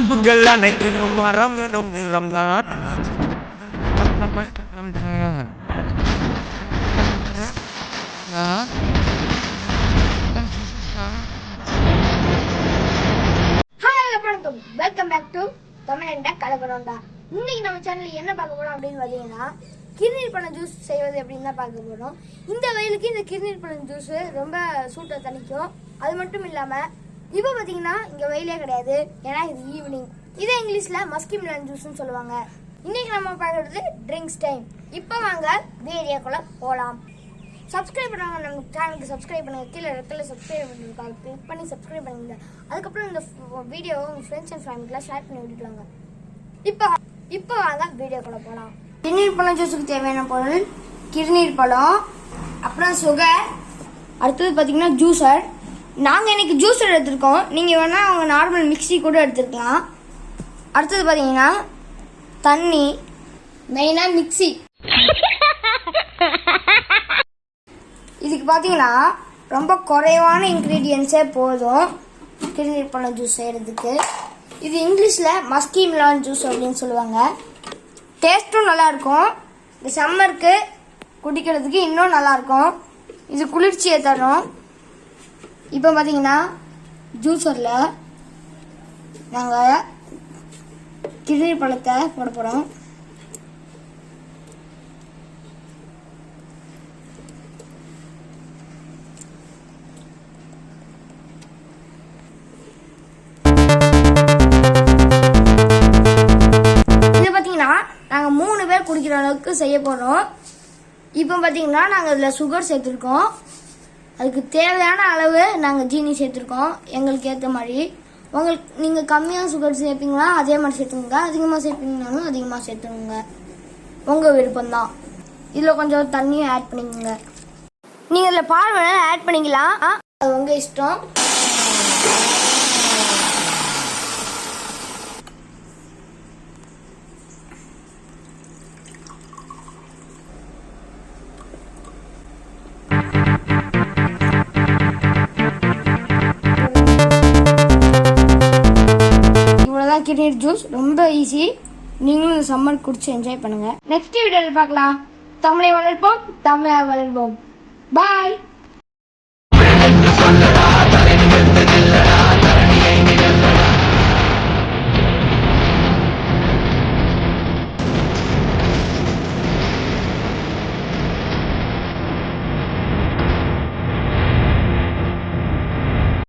நரம்புகள் அனைத்திலும் மரம் எனும் நிறம்தான் வெல்கம் பேக் டு தமிழண்ட கலப்படம்டா இன்னைக்கு நம்ம சேனல் என்ன பார்க்க போறோம் அப்படின்னு பார்த்தீங்கன்னா கிருநீர் பழம் ஜூஸ் செய்வது அப்படின்னு தான் பார்க்க போறோம். இந்த வயலுக்கு இந்த கிருநீர் பழம் ஜூஸ் ரொம்ப சூட்டை தணிக்கும். அது மட்டும் இல்லாமல் இப்போ பார்த்தீங்கன்னா இங்கே வெயிலே கிடையாது. ஏன்னா இது ஈவினிங் இதே இங்கிலீஷில் மஸ்கிம்லன் ஜூஸ்னு சொல்லுவாங்க. இன்றைக்கி நம்ம பார்க்குறது ட்ரிங்க்ஸ் டைம் இப்போ வாங்க வீடியோக்குள்ள போகலாம் சப்ஸ்கிரைப் பண்ணுவாங்க நம்ம சேனலுக்கு சப்ஸ்கிரைப் பண்ணுங்கள் கீழே இடத்துல சப்ஸ்கிரைப் பண்ணிருக்காங்க கிளிக் பண்ணி சப்ஸ்கிரைப் பண்ணுங்க அதுக்கப்புறம் இந்த வீடியோவை உங்கள் ஃப்ரெண்ட்ஸ் அண்ட் ஃபேமிலிக்கெலாம் ஷேர் பண்ணி விட்டுருவாங்க இப்போ இப்போ வாங்க வீடியோக்குள்ள போகலாம் கிருநீர் பழம் ஜூஸுக்கு தேவையான பொருள் கிருநீர் பழம் அப்புறம் சுகர் அடுத்தது பார்த்தீங்கன்னா ஜூஸர் நாங்கள் இன்றைக்கி ஜூஸ் எடுத்திருக்கோம். நீங்கள் வேணால் அவங்க நார்மல் மிக்ஸி கூட எடுத்துருக்கலாம். அடுத்தது பார்த்தீங்கன்னா தண்ணி. மெயினாக மிக்ஸி இதுக்கு பார்த்தீங்கன்னா ரொம்ப குறைவான இன்க்ரீடியன்ஸே போதும். கிருநீர் பழம் ஜூஸ் செய்கிறதுக்கு இது இங்கிலீஷில் மஸ்கி மிலான் ஜூஸ் அப்படின்னு சொல்லுவாங்க. டேஸ்ட்டும் நல்லாயிருக்கும் இந்த சம்மருக்கு குடிக்கிறதுக்கு இன்னும் நல்லாயிருக்கும் இது குளிர்ச்சியை தரும். இப்போ பார்த்தீங்கன்னா ஜூஸரில் நாங்கள் கிருநீர் பழத்தை போட போகிறோம் இது நாங்கள் மூணு பேர் குடிக்கிற அளவுக்கு செய்ய போகிறோம் இப்போ பார்த்தீங்கன்னா நாங்கள் இதில் சுகர் சேர்த்துருக்கோம். அதுக்கு தேவையான அளவு நாங்கள் ஜீனி சேர்த்துருக்கோம். எங்களுக்கு ஏற்ற மாதிரி. உங்களுக்கு நீங்கள் கம்மியாக சுகர் சேர்ப்பீங்களா? அதே மாதிரி சேர்த்துக்கோங்க. அதிகமாக சேர்ப்பீங்கனாலும் அதிகமாக சேர்த்துக்கோங்க. உங்கள் விருப்பம்தான். இதில் கொஞ்சம் தண்ணியும் ஆட் பண்ணிக்கோங்க. நீங்கள் இதில் பால் வேணாலும் ஆட் பண்ணிக்கலாம். ஆ, அது உங்கள் இஷ்டம். இவ்வளோதான் ஜூஸ். ரொம்ப ஈஸி நீங்களும் இந்த சம்மர் குடிச்சு என்ஜாய் பண்ணுங்க. நெக்ஸ்ட் வீடியோவில் பார்க்கலாம். தமிழை வளர்ப்போம் தமிழை வளர்ப்போம் பாய்